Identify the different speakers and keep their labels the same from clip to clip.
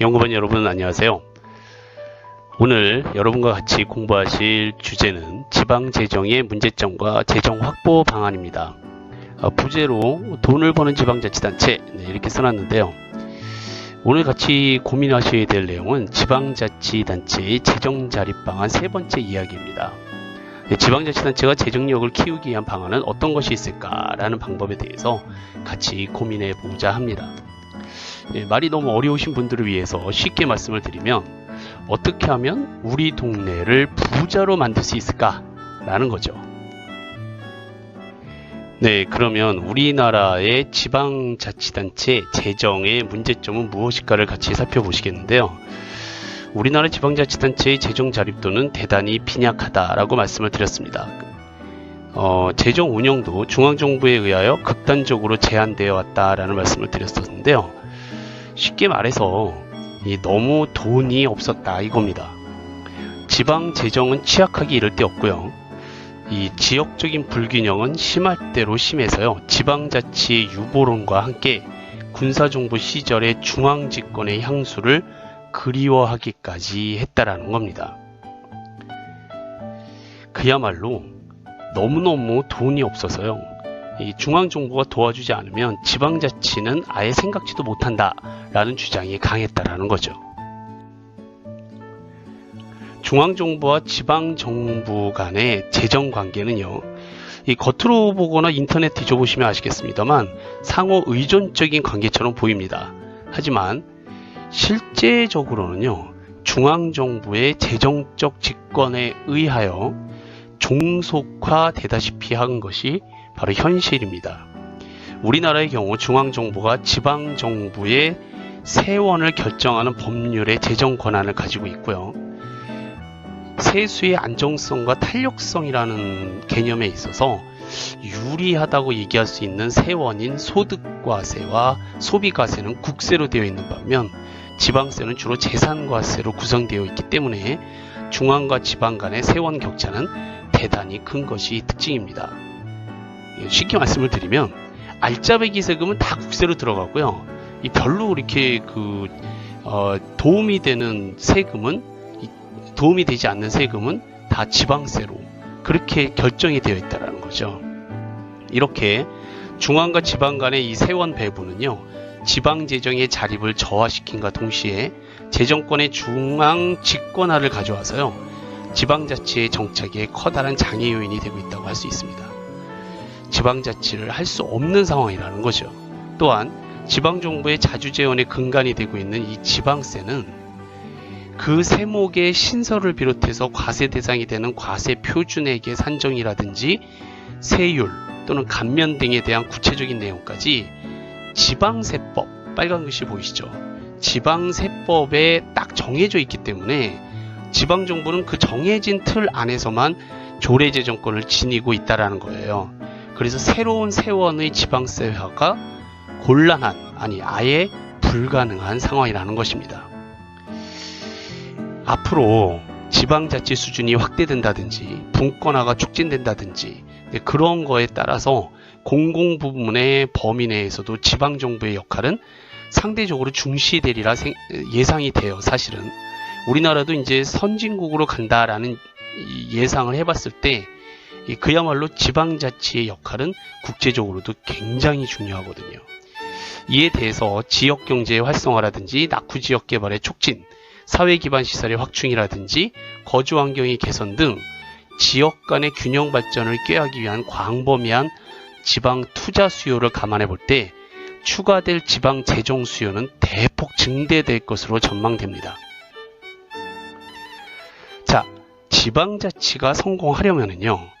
Speaker 1: 연구반 여러분 안녕하세요. 오늘 여러분과 같이 공부하실 주제는 지방재정의 문제점과 재정 확보 방안입니다. 어, 부제로 돈을 버는 지방자치단체 네, 이렇게 써놨는데요. 오늘 같이 고민하셔야 될 내용은 지방자치단체의 재정자립 방안 세 번째 이야기입니다. 네, 지방자치단체가 재정력을 키우기 위한 방안은 어떤 것이 있을까라는 방법에 대해서 같이 고민해 보자 합니다. 예, 말이 너무 어려우신 분들을 위해서 쉽게 말씀을 드리면 어떻게 하면 우리 동네를 부자로 만들 수 있을까라는 거죠. 네, 그러면 우리나라의 지방자치단체 재정의 문제점은 무엇일까를 같이 살펴보시겠는데요. 우리나라 지방자치단체의 재정 자립도는 대단히 빈약하다라고 말씀을 드렸습니다. 어, 재정 운영도 중앙정부에 의하여 극단적으로 제한되어 왔다라는 말씀을 드렸었는데요. 쉽게 말해서 이 너무 돈이 없었다 이겁니다. 지방 재정은 취약하기 이를 데 없고요. 이 지역적인 불균형은 심할 대로 심해서요. 지방자치의 유보론과 함께 군사정부 시절의 중앙집권의 향수를 그리워하기까지 했다라는 겁니다. 그야말로 너무너무 돈이 없어서요. 이 중앙정부가 도와주지 않으면 지방자치는 아예 생각지도 못한다라는 주장이 강했다라는 거죠. 중앙정부와 지방정부 간의 재정 관계는요. 이 겉으로 보거나 인터넷 뒤져보시면 아시겠습니다만 상호 의존적인 관계처럼 보입니다. 하지만 실제적으로는요. 중앙정부의 재정적 직권에 의하여 종속화되다시피 한 것이 바로 현실입니다. 우리나라의 경우 중앙정부가 지방정부의 세원을 결정하는 법률의 재정 권한을 가지고 있고요. 세수의 안정성과 탄력성이라는 개념에 있어서 유리하다고 얘기할 수 있는 세원인 소득과세와 소비과세는 국세로 되어 있는 반면 지방세는 주로 재산과세로 구성되어 있기 때문에 중앙과 지방 간의 세원 격차는 대단히 큰 것이 특징입니다. 쉽게 말씀을 드리면 알짜배기 세금은 다 국세로 들어가고요. 이 별로 이렇게 그 어, 도움이 되는 세금은 도움이 되지 않는 세금은 다 지방세로 그렇게 결정이 되어 있다는 거죠. 이렇게 중앙과 지방 간의 이 세원 배분은요. 지방 재정의 자립을 저하시킨과 동시에 재정권의 중앙 집권화를 가져와서요. 지방자치의 정착에 커다란 장애 요인이 되고 있다고 할 수 있습니다. 지방자치를 할 수 없는 상황이라는 거죠. 또한 지방정부의 자주재원의 근간이 되고 있는 이 지방세는 그 세목의 신설을 비롯해서 과세 대상이 되는 과세 표준액의 산정이라든지 세율 또는 감면 등에 대한 구체적인 내용까지 지방세법 빨간 글씨 보이시죠? 지방세법에 딱 정해져 있기 때문에 지방정부는 그 정해진 틀 안에서만 조례 재정권을 지니고 있다라는 거예요. 그래서 새로운 세원의 지방세화가 곤란한 아니 아예 불가능한 상황이라는 것입니다. 앞으로 지방자치 수준이 확대된다든지 분권화가 촉진된다든지 네, 그런 거에 따라서 공공 부문의 범위 내에서도 지방정부의 역할은 상대적으로 중시되리라 예상이 돼요. 사실은 우리나라도 이제 선진국으로 간다라는 예상을 해봤을 때 그야말로 지방자치의 역할은 국제적으로도 굉장히 중요하거든요. 이에 대해서 지역 경제의 활성화라든지 낙후 지역 개발의 촉진, 사회 기반 시설의 확충이라든지 거주 환경의 개선 등 지역 간의 균형 발전을 꾀하기 위한 광범위한 지방 투자 수요를 감안해 볼 때 추가될 지방 재정 수요는 대폭 증대될 것으로 전망됩니다. 자, 지방자치가 성공하려면요.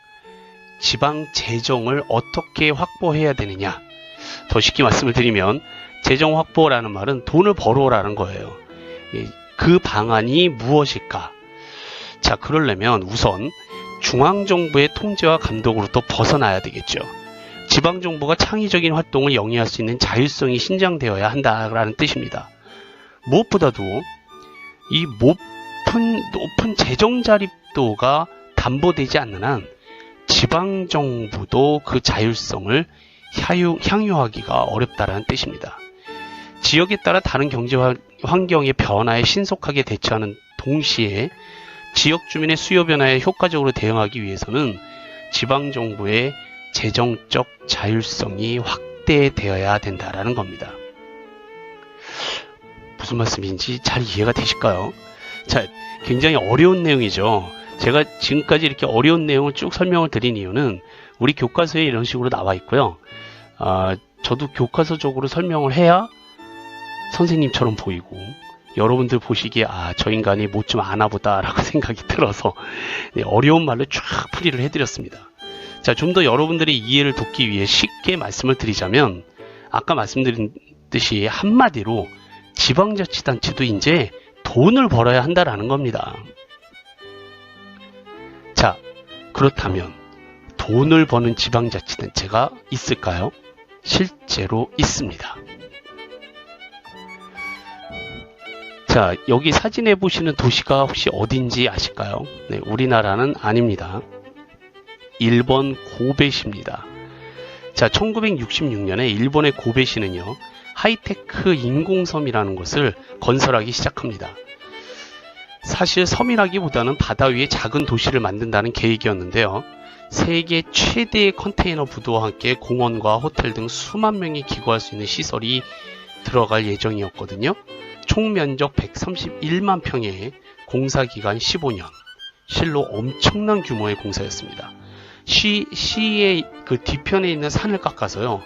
Speaker 1: 지방 재정을 어떻게 확보해야 되느냐? 더 쉽게 말씀을 드리면 재정 확보라는 말은 돈을 벌어라는 거예요. 그 방안이 무엇일까? 자, 그러려면 우선 중앙정부의 통제와 감독으로부터 벗어나야 되겠죠. 지방정부가 창의적인 활동을 영위할 수 있는 자율성이 신장되어야 한다라는 뜻입니다. 무엇보다도 이 높은, 높은 재정 자립도가 담보되지 않는 한 지방 정부도 그 자율성을 향유, 향유하기가 어렵다라는 뜻입니다. 지역에 따라 다른 경제 환경의 변화에 신속하게 대처하는 동시에 지역 주민의 수요 변화에 효과적으로 대응하기 위해서는 지방 정부의 재정적 자율성이 확대되어야 된다라는 겁니다. 무슨 말씀인지 잘 이해가 되실까요? 자, 굉장히 어려운 내용이죠. 제가 지금까지 이렇게 어려운 내용을 쭉 설명을 드린 이유는 우리 교과서에 이런 식으로 나와 있고요. 아, 저도 교과서적으로 설명을 해야 선생님처럼 보이고 여러분들 보시기에 아 저 인간이 못 좀 아나보다라고 생각이 들어서 네, 어려운 말로 쫙 풀이를 해드렸습니다. 자, 좀 더 여러분들의 이해를 돕기 위해 쉽게 말씀을 드리자면 아까 말씀드린 듯이 한마디로 지방자치단체도 이제 돈을 벌어야 한다라는 겁니다. 그렇다면 돈을 버는 지방자치단체가 있을까요? 실제로 있습니다. 자, 여기 사진에 보시는 도시가 혹시 어딘지 아실까요? 네, 우리나라는 아닙니다. 일본 고베시입니다. 자, 1966년에 일본의 고베시는요, 하이테크 인공섬이라는 것을 건설하기 시작합니다. 사실 섬이라기보다는 바다 위에 작은 도시를 만든다는 계획이었는데요. 세계 최대의 컨테이너 부도와 함께 공원과 호텔 등 수만 명이 기거할 수 있는 시설이 들어갈 예정이었거든요. 총 면적 131만 평에 공사 기간 15년. 실로 엄청난 규모의 공사였습니다. 시, 시의 그 뒤편에 있는 산을 깎아서요.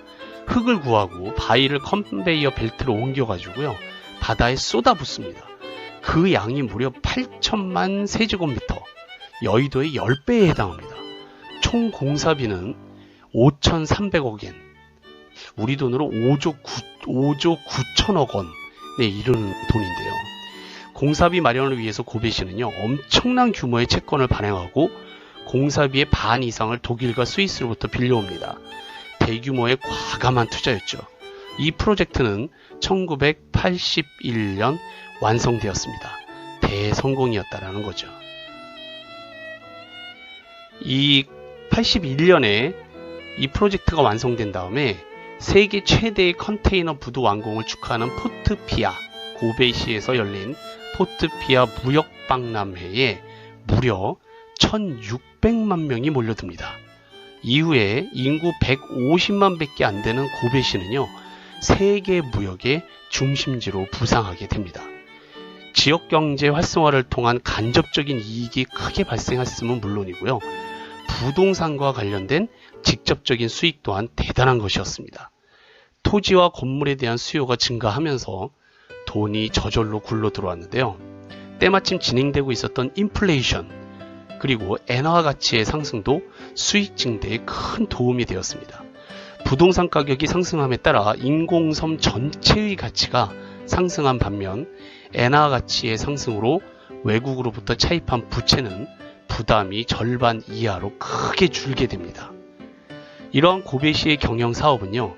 Speaker 1: 흙을 구하고 바위를 컨베이어 벨트로 옮겨가지고요. 바다에 쏟아붓습니다. 그 양이 무려 8천만 세제곱미터. 여의도의 10배에 해당합니다. 총 공사비는 5,300억 엔. 우리 돈으로 5조 9, 5조 9천억 원. 네, 이르는 돈인데요. 공사비 마련을 위해서 고베시는요, 엄청난 규모의 채권을 발행하고 공사비의 반 이상을 독일과 스위스로부터 빌려옵니다. 대규모의 과감한 투자였죠. 이 프로젝트는 1981년 완성되었습니다. 대성공이었다라는 거죠. 이 81년에 이 프로젝트가 완성된 다음에 세계 최대의 컨테이너 부도 완공을 축하하는 포트피아 고베시에서 열린 포트피아 무역박람회에 무려 1600만 명이 몰려듭니다. 이후에 인구 150만 밖에 안 되는 고베시는요, 세계 무역의 중심지로 부상하게 됩니다. 지역 경제 활성화를 통한 간접적인 이익이 크게 발생했음은 물론이고요. 부동산과 관련된 직접적인 수익 또한 대단한 것이었습니다. 토지와 건물에 대한 수요가 증가하면서 돈이 저절로 굴러 들어왔는데요. 때마침 진행되고 있었던 인플레이션 그리고 엔화 가치의 상승도 수익 증대에 큰 도움이 되었습니다. 부동산 가격이 상승함에 따라 인공섬 전체의 가치가 상승한 반면 엔화 가치의 상승으로 외국으로부터 차입한 부채는 부담이 절반 이하로 크게 줄게 됩니다. 이러한 고베시의 경영 사업은요,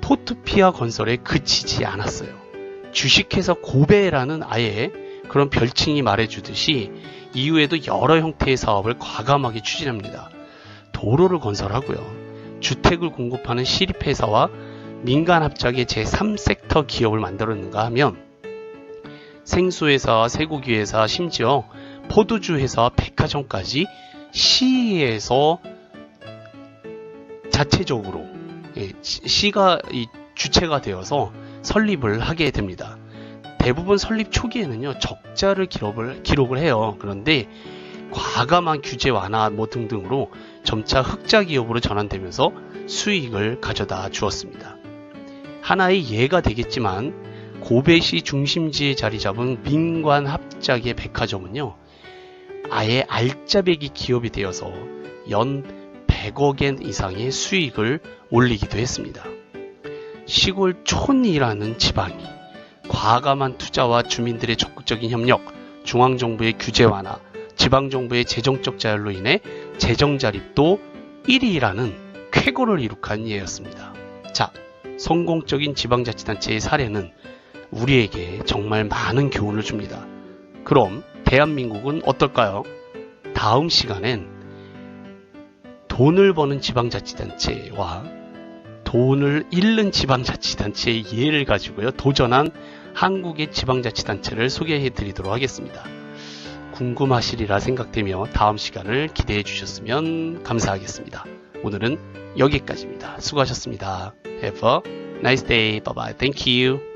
Speaker 1: 포트피아 건설에 그치지 않았어요. 주식회사 고베라는 아예 그런 별칭이 말해주듯이 이후에도 여러 형태의 사업을 과감하게 추진합니다. 도로를 건설하고요. 주택을 공급하는 시립회사와 민간 합작의 제3섹터 기업을 만들었는가 하면 생수 회사, 쇠고기 회사, 심지어 포도주 회사, 백화점까지 시에서 자체적으로 예, 시가 주체가 되어서 설립을 하게 됩니다. 대부분 설립 초기에는요 적자를 기록을 기록을 해요. 그런데 과감한 규제 완화 뭐 등등으로 점차 흑자 기업으로 전환되면서 수익을 가져다 주었습니다. 하나의 예가 되겠지만 고베시 중심지에 자리 잡은 민관 합작의 백화점은요 아예 알짜배기 기업이 되어서 연 100억엔 이상의 수익을 올리기도 했습니다. 시골 촌이라는 지방이 과감한 투자와 주민들의 적극적인 협력, 중앙정부의 규제 완화, 지방정부의 재정적 자율로 인해 재정 자립도 1위라는 쾌거를 이룩한 예였습니다. 자, 성공적인 지방자치단체의 사례는 우리에게 정말 많은 교훈을 줍니다. 그럼 대한민국은 어떨까요? 다음 시간엔 돈을 버는 지방자치단체와 돈을 잃는 지방자치단체의 예를 가지고요. 도전한 한국의 지방자치단체를 소개해 드리도록 하겠습니다. 궁금하시리라 생각되며 다음 시간을 기대해 주셨으면 감사하겠습니다. 오늘은 여기까지입니다. 수고하셨습니다. Have a nice day. Bye bye. Thank you.